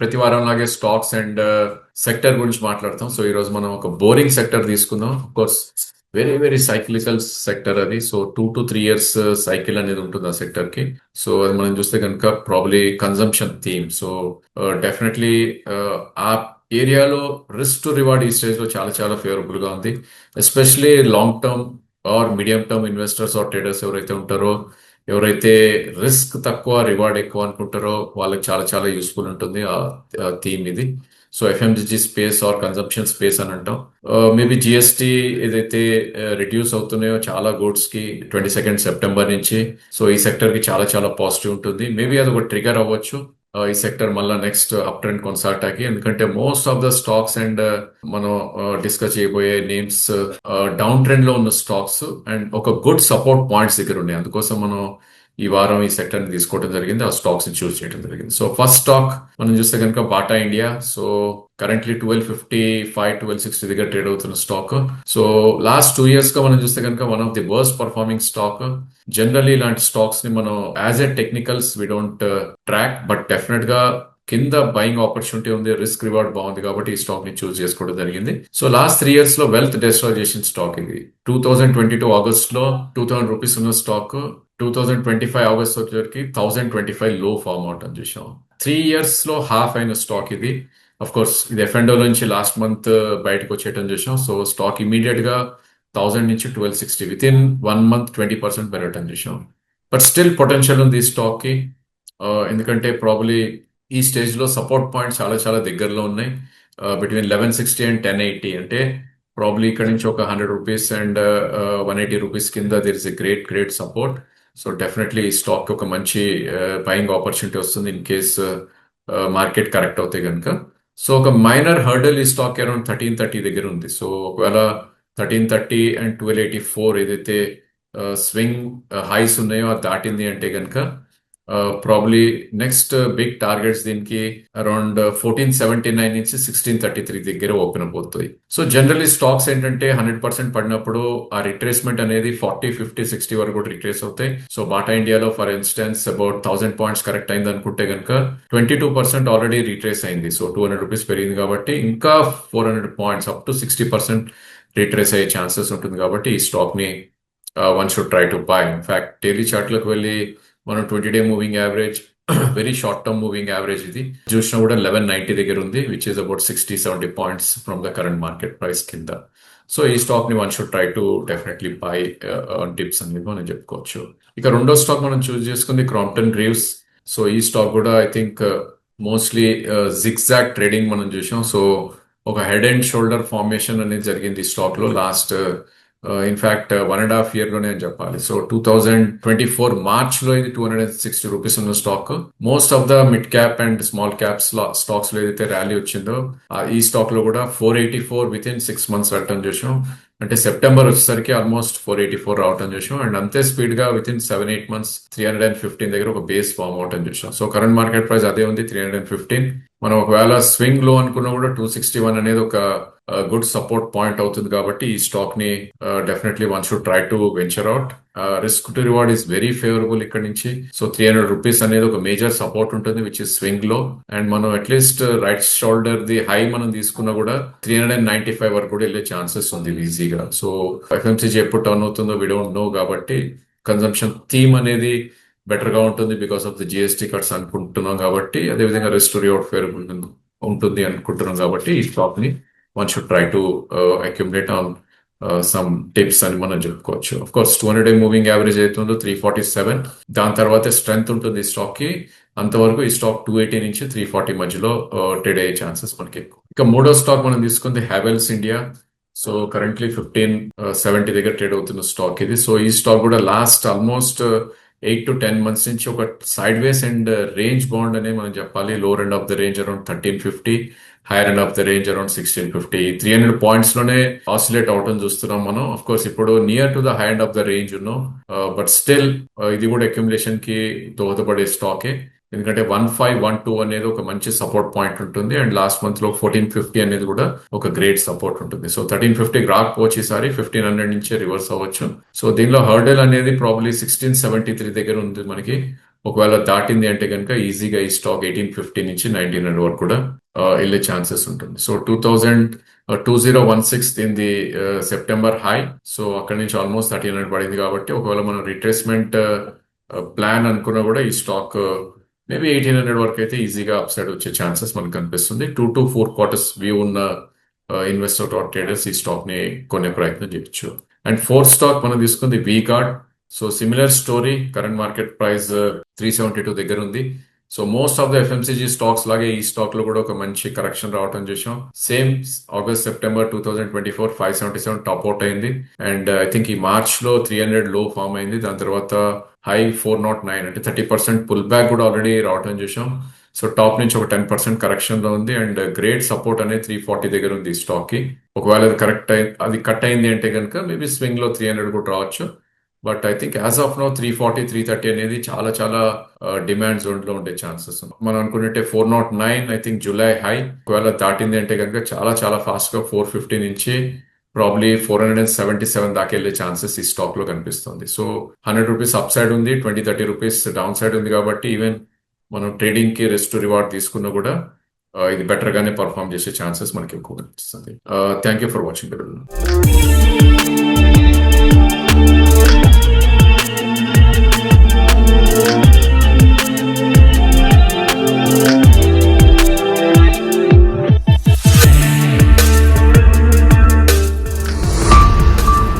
ప్రతి వారం లాగే స్టాక్స్ అండ్ uh, సెక్టర్ గురించి మాట్లాడతాం. సో ఈ రోజు మనం ఒక బోరింగ్ సెక్టర్ తీసుకుందాం. Course very very cyclical sector అది. So two to three years cycle అనేది ఉంటుంది ఆ సెక్టర్కి సో అది మనం చూస్తే కనుక probably consumption theme so uh, definitely uh, ఆ ఏరియాలో రిస్క్ టు రివార్డ్ ఈ స్టేజ్లో చాలా చాలా ఫేవరబుల్గా ఉంది. Especially long term or medium term investors or traders ఎవరైతే ఉంటారో ఎవరైతే రిస్క్ తక్కువ రివార్డ్ ఎక్కువ అనుకుంటారో వాళ్ళకి చాలా చాలా యూస్ఫుల్ ఉంటుంది ఆ థీమ్ ఇది. So FMCG space or consumption space అని అంటాం. మేబీ జిఎస్టీ ఏదైతే రిడ్యూస్ అవుతున్నాయో చాలా గూడ్స్కి ట్వంటీ సెకండ్ సెప్టెంబర్ నుంచి. సో ఈ సెక్టర్కి చాలా చాలా పాజిటివ్ ఉంటుంది. మేబీ అది ఒక ట్రిగర్ అవ్వచ్చు. ఈ సెక్టర్ మళ్ళీ నెక్స్ట్ అప్ ట్రెండ్ కొనసాగటానికి ఎందుకంటే most of the stocks and మనం డిస్కస్ చేయబోయే నేమ్స్ డౌన్ ట్రెండ్లో ఉన్న స్టాక్స్ అండ్ ఒక గుడ్ సపోర్ట్ పాయింట్స్ దగ్గర ఉన్నాయి. అందుకోసం మనం ఈ వారం ఈ సెక్టర్ని తీసుకోవడం జరిగింది ఆ స్టాక్స్ని చూస్ చేయడం జరిగింది. సో ఫస్ట్ స్టాక్ మనం చూస్తే కనుక Bata India so currently twelve fifty five twelve sixty దగ్గర ట్రేడ్ అవుతున్న స్టాక్ సో లాస్ట్ టూ ఇయర్స్గా మనం చూస్తే కనుక one of the worst performing stock generally ఇలాంటి స్టాక్స్ని మనం as a technicals we don't track but డెఫినెట్గా కింద బయింగ్ ఆపర్చునిటీ ఉంది రిస్క్ రివార్డ్ బాగుంది కాబట్టి ఈ స్టాక్ని చూస్ చేసుకోవడం జరిగింది. సో లాస్ట్ త్రీ ఇయర్స్లో వెల్త్ డెస్ట్రాయ్ చేసిన స్టాక్ ఇది. టూ థౌసండ్ ట్వంటీ టూ ఆగస్ట్లో టూ థౌసండ్ రూపీస్ ఉన్న stock two thousand twenty five August వచ్చేసరికి థౌసండ్ ట్వంటీ ఫైవ్లో ఫామ్ అవుట్ అని చూసాం త్రీ ఇయర్స్లో హాఫ్ అయిన స్టాక్ ఇది. అఫ్ కోర్స్ ఇది ఎఫ్ఎండో నుంచి లాస్ట్ మంత్ uh, బయటకు వచ్చేయటం చూసాం సో స్టాక్ ఇమీడియట్గా థౌజండ్ థౌసండ్ నుంచి twelve sixty with in one month twenty percent పెరగటం చూసాం బట్ స్టిల్ పొటెన్షియల్ ఉంది ఈ స్టాక్కి uh, ఎందుకంటే ప్రాబ్లీ ఈ స్టేజ్లో సపోర్ట్ పాయింట్ చాలా చాలా దగ్గరలో ఉన్నాయి. Between eleven sixty and ten eighty అంటే ప్రాబ్లీ ఇక్కడ నుంచి ఒక hundred rupees and one eighty rupees కింద there is a great great support so definitely ఈ స్టాక్ ఒక మంచి uh, బయింగ్ ఆపర్చునిటీ వస్తుంది ఇన్ కేస్ మార్కెట్ కరెక్ట్ అవుతే కనుక సో ఒక మైనర్ హర్డల్ ఈ స్టాక్ అరౌండ్ థర్టీన్ థర్టీ దగ్గర ఉంది. సో ఒకవేళ thirteen thirty and twelve eighty four ఏదైతే uh, స్వింగ్ హైస్ uh, ఉన్నాయో అది దాటింది అంటే కనుక ప్రాబ్లీ నెక్స్ట్ బిగ్ టార్గెట్స్ దీనికి అరౌండ్ ఫోర్టీన్ సెవెంటీ నైన్ నుంచి సిక్స్టీన్ థర్టీ త్రీ దగ్గర ఓపెన్ అయిపోతాయి సో జనరలీ స్టాక్స్ ఏంటంటే హండ్రెడ్ పర్సెంట్ పడినప్పుడు ఆ రిట్రేస్మెంట్ అనేది ఫార్టీ ఫిఫ్టీ సిక్స్టీ వరకు కూడా రిట్రేస్ అవుతాయి. సో బాటా ఇండియాలో for instance about thousand points correct అయింది అనుకుంటే కనుక twenty two percent already retrace అయింది. సో టూ హండ్రెడ్ రూపీస్ పెరిగింది కాబట్టి ఇంకా four hundred points up to sixty percent retrace అయ్యే ఛాన్సెస్ ఉంటుంది కాబట్టి ఈ స్టాక్ని one should try to buy in fact daily చార్ట్లకు వెళ్ళి మనం twenty day moving average very short term moving average ఇది. చూసినా కూడా లెవెన్ నైన్టీ దగ్గర ఉంది which is about sixty seventy points from the current market price కింద. సో ఈ స్టాక్ని one should try to definitely buy dips అనేది మనం చెప్పుకోవచ్చు. ఇక రెండో స్టాక్ మనం చూస్ చేసుకుంది క్రాంప్టన్ గ్రీవ్స్ సో ఈ స్టాక్ కూడా I think mostly zigzag trading మనం చూసాం. సో ఒక హెడ్ అండ్ షోల్డర్ ఫార్మేషన్ అనేది జరిగింది ఈ స్టాక్లో last in fact one and half ఇయర్లోనే అని చెప్పాలి. So two thousand twenty four మార్చ్లో ఇది two hundred and sixty rupees ఉన్న stock most of the mid cap and small caps స్టాక్స్లో ఏదైతే ర్యాలీ వచ్చిందో ఈ స్టాక్లో కూడా four eighty four with in six months return చేసాం అంటే సెప్టెంబర్ వచ్చేసరికి ఆల్మోస్ట్ ఫోర్ ఎయిటీ ఫోర్ రావటం చేసాం అండ్ అంతే స్పీడ్గా with in seven eight months three hundred and fifteen దగ్గర ఒక బేస్ ఫామ్ అవటం చేసాం సో కరెంట్ మార్కెట్ ప్రైస్ అదే ఉంది త్రీ హండ్రెడ్ అండ్ ఫిఫ్టీన్ మనం ఒకవేళ స్వింగ్లో అనుకున్నా కూడా టూ సిక్స్టీ వన్ అనేది ఒక గుడ్ సపోర్ట్ పాయింట్ అవుతుంది కాబట్టి ఈ స్టాక్ని definitely one should try to venture out risk to reward is very favourable ఇక్కడ నుంచి. సో త్రీ హండ్రెడ్ రూపీస్ అనేది ఒక మేజర్ సపోర్ట్ ఉంటుంది విచ్ ఇస్ స్వింగ్లో అండ్ మనం at least right shoulder the high మనం తీసుకున్నా కూడా three hundred and ninety five వరకు కూడా వెళ్ళే ఛాన్సెస్ ఉంది ఈజీగా సో ఎఫ్ఎంసీజీ ఎప్పుడు టర్న్ అవుతుందో వి డోంట్ నో కాబట్టి కన్సంప్షన్ థీమ్ అనేది బెటర్గా ఉంటుంది because of the GST cuts అనుకుంటున్నాం కాబట్టి అదేవిధంగా రిస్క్ టు రివార్డ్ ఫేవరబుల్ ఉంటుంది అనుకుంటున్నాం కాబట్టి ఈ స్టాక్ని one should try to accumulate on some dips అని మనం చెప్పుకోవచ్చు. Of course two hundred moving average అవుతుందో త్రీ ఫార్టీ సెవెన్ దాని తర్వాత స్ట్రెంత్ ఉంటుంది ఈ స్టాక్కి. అంతవరకు ఈ స్టాక్ టూ ఎయిటీ నుంచి త్రీ ఫార్టీ మధ్యలో uh, ట్రేడ్ అయ్యే ఛాన్సెస్ మనకి ఎక్కువ. ఇక మూడో స్టాక్ మనం తీసుకుంది Havells India so currently fifteen seventy దగ్గర ట్రేడ్ అవుతున్న స్టాక్ ఇది. సో ఈ స్టాక్ కూడా last almost eight to ten months నుంచి ఒక side ways and range band అనే మనం చెప్పాలి. Lower end of the range around thirteen fifty higher end of the range around sixteen fifty three hundred పాయింట్స్లోనే oscillate అవటం చూస్తున్నాం మనం. Of course ఇప్పుడు near to the high end of the range ఉన్నాం. Uh, but still uh, ఇది కూడా అక్యుములేషన్కి దోహదపడే స్టాకే ఎందుకంటే one five one two అనేది ఒక మంచి సపోర్ట్ పాయింట్ ఉంటుంది. అండ్ లాస్ట్ మంత్లో ఫోర్టీన్ ఫిఫ్టీ అనేది కూడా ఒక గ్రేట్ సపోర్ట్ ఉంటుంది. సో థర్టీన్ ఫిఫ్టీ రాకపోవచ్చు ఈసారి ఫిఫ్టీన్ హండ్రెడ్ నుంచే రివర్స్ అవ్వచ్చు. సో దీనిలో హర్డల్ అనేది ప్రాబ్లీ సిక్స్టీన్ సెవెంటీ త్రీ దగ్గర ఉంది మనకి. ఒకవేళ దాటింది అంటే కనుక ఈజీగా ఈ స్టాక్ ఎయిటీన్ ఫిఫ్టీ నుంచి నైన్టీన్ హండ్రెడ్ వరకు కూడా వెళ్ళే ఛాన్సెస్ ఉంటుంది. So two thousand two zero one six the September high so అక్కడి నుంచి ఆల్మోస్ట్ థర్టీన్ హండ్రెడ్ పడింది కాబట్టి ఒకవేళ మనం రిట్రేస్మెంట్ ప్లాన్ అనుకున్నా కూడా ఈ స్టాక్ మేబీ ఎయిటీన్ హండ్రెడ్ వరకు అయితే ఈజీగా అప్ సైడ్ వచ్చే ఛాన్సెస్ మనకు కనిపిస్తుంది. Two to four quarters view ఉన్న ఇన్వెస్టర్ ఆర్ ట్రేడర్స్ ఈ స్టాక్ని కొనే ప్రయత్నం చేయొచ్చు. అండ్ ఫోర్త్ స్టాక్ మనం తీసుకుంది V Guard so similar story current market price three seventy two దగ్గర ఉంది. So most of the FMCG stocks లాగే ఈ స్టాక్లో కూడా ఒక మంచి కరెక్షన్ రావటం చేసాం same August September two thousand twenty four five seventy seven top out అయింది అండ్ ఐ థింక్ ఈ మార్చ్లో త్రీ హండ్రెడ్లో ఫామ్ అయింది. దాని తర్వాత హై ఫోర్ నాట్ నైన్ అంటే థర్టీ పర్సెంట్ పుల్ బ్యాక్ కూడా ఆల్రెడీ రావటం చూసాం సో టాప్ నుంచి ఒక టెన్ పర్సెంట్ కరెక్షన్లో ఉంది అండ్ గ్రేట్ సపోర్ట్ అనేది త్రీ ఫార్టీ దగ్గర ఉంది ఈ స్టాక్కి. ఒకవేళ అది కరెక్ట్ అయి అది కట్ అయింది అంటే కనుక మేబీ స్వింగ్లో త్రీ హండ్రెడ్ కూడా రావచ్చు. But I think as of now three forty three thirty అనేది చాలా చాలా uh, డిమాండ్ జోన్లో ఉండే ఛాన్సెస్ మనం అనుకున్నట్టే four nought nine I think July high ఒకవేళ దాటింది అంటే కనుక చాలా చాలా ఫాస్ట్గా ఫోర్ ఫిఫ్టీ నుంచి probably four hundred and seventy seven దాకా వెళ్ళే ఛాన్సెస్ ఈ స్టాక్లో కనిపిస్తుంది. So hundred rupees up side ఉంది twenty thirty rupees down side ఉంది కాబట్టి ఈవెన్ మనం ట్రేడింగ్కి రెస్ట్ రివార్డ్ తీసుకున్నా కూడా ఇది బెటర్ గానే పర్ఫామ్ చేసే ఛాన్సెస్ మనకి ఎక్కువ కనిపిస్తుంది. Thank you for watching